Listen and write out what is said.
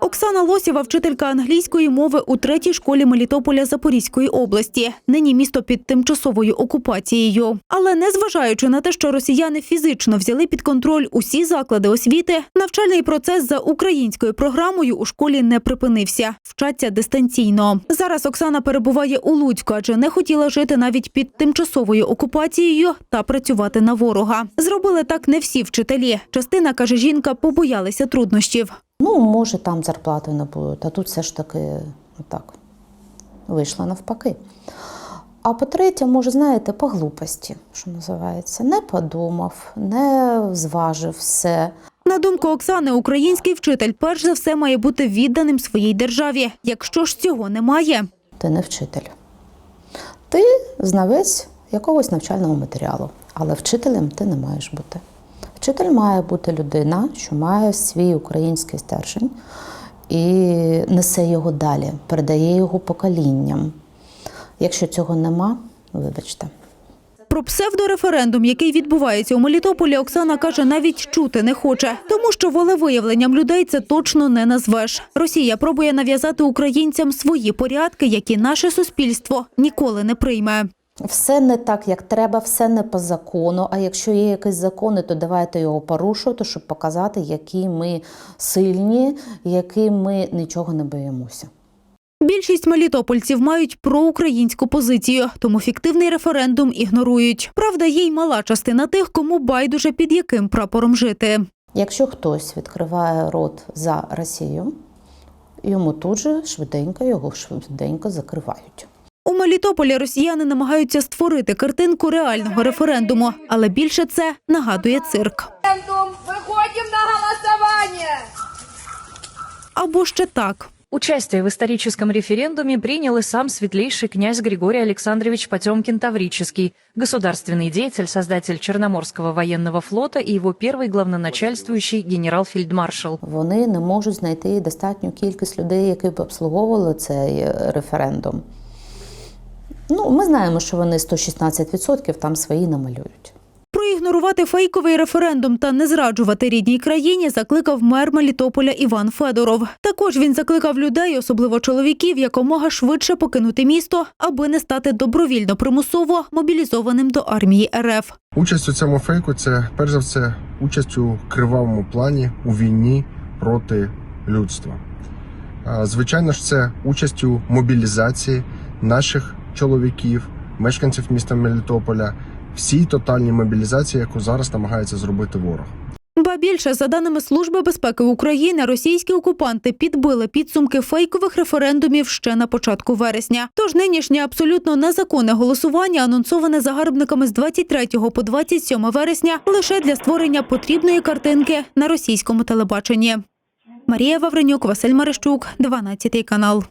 Оксана Лосєва, вчителька англійської мови у третій школі Мелітополя Запорізької області. Нині місто під тимчасовою окупацією. Але незважаючи на те, що росіяни фізично взяли під контроль усі заклади освіти, навчальний процес за українською програмою у школі не припинився. Вчаться дистанційно. Зараз Оксана перебуває у Луцьку, адже не хотіла жити навіть під тимчасовою окупацією та працювати на ворога. Зробили так не всі вчителі. Частина каже жінка, побоялися труднощів. Ну, може, там зарплати не будуть, а тут все ж таки так вийшло навпаки. А по-третє, може, знаєте, по глупості, що називається, не подумав, не зважив все. На думку Оксани, український вчитель перш за все має бути відданим своїй державі. Якщо ж цього немає, Ти не вчитель. Ти знавець якогось навчального матеріалу, але вчителем ти не маєш бути. Вчитель має бути людина, що має свій український стержень і несе його далі, передає його поколінням. Якщо цього нема, вибачте. про псевдореферендум, який відбувається у Мелітополі, Оксана каже, навіть чути не хоче, тому що волевиявленням людей це точно не назвеш. Росія пробує нав'язати українцям свої порядки, які наше суспільство ніколи не прийме. Все не так, як треба, все не по закону. А якщо є якісь закони, то давайте його порушувати, щоб показати, які ми сильні, які ми нічого не боїмося. Більшість мелітопольців мають проукраїнську позицію, тому фіктивний референдум ігнорують. Правда, є й мала частина тих, кому байдуже під яким прапором жити. Якщо хтось відкриває рот за Росію, йому тут же швиденько його швиденько закривають. У Мелітополі росіяни намагаються створити картинку реального референдуму, але більше це нагадує цирк. референдум. Выходим на голосование. Або ще так. Участие в историческом референдуме принял и сам светлейший князь Григорий Александрович Потемкин-Таврический, государственный деятель, создатель Черноморского военного флота и его первый главноначальствующий генерал-фельдмаршал. Вони не можуть знайти достатню кількість людей, які б обслуговували цей е, референдум. Ну, ми знаємо, що вони 116% там свої намалюють. Проігнорувати фейковий референдум та не зраджувати рідній країні закликав мер Мелітополя Іван Федоров. Також він закликав людей, особливо чоловіків, якомога швидше покинути місто, аби не стати добровільно примусово мобілізованим до армії РФ. Участь у цьому фейку це перш за все участь у кривавому плані у війні проти людства. Звичайно ж, це участь у мобілізації наших чоловіків, мешканців міста Мелітополя, всій тотальній мобілізації, яку зараз намагається зробити ворог. Ба більше, за даними Служби безпеки України, російські окупанти підбили підсумки фейкових референдумів ще на початку вересня. Тож нинішнє абсолютно незаконне голосування, анонсоване загарбниками з 23 по 27 вересня, лише для створення потрібної картинки на російському телебаченні. Марія Вавренюк, Василь Марищук, 12 канал.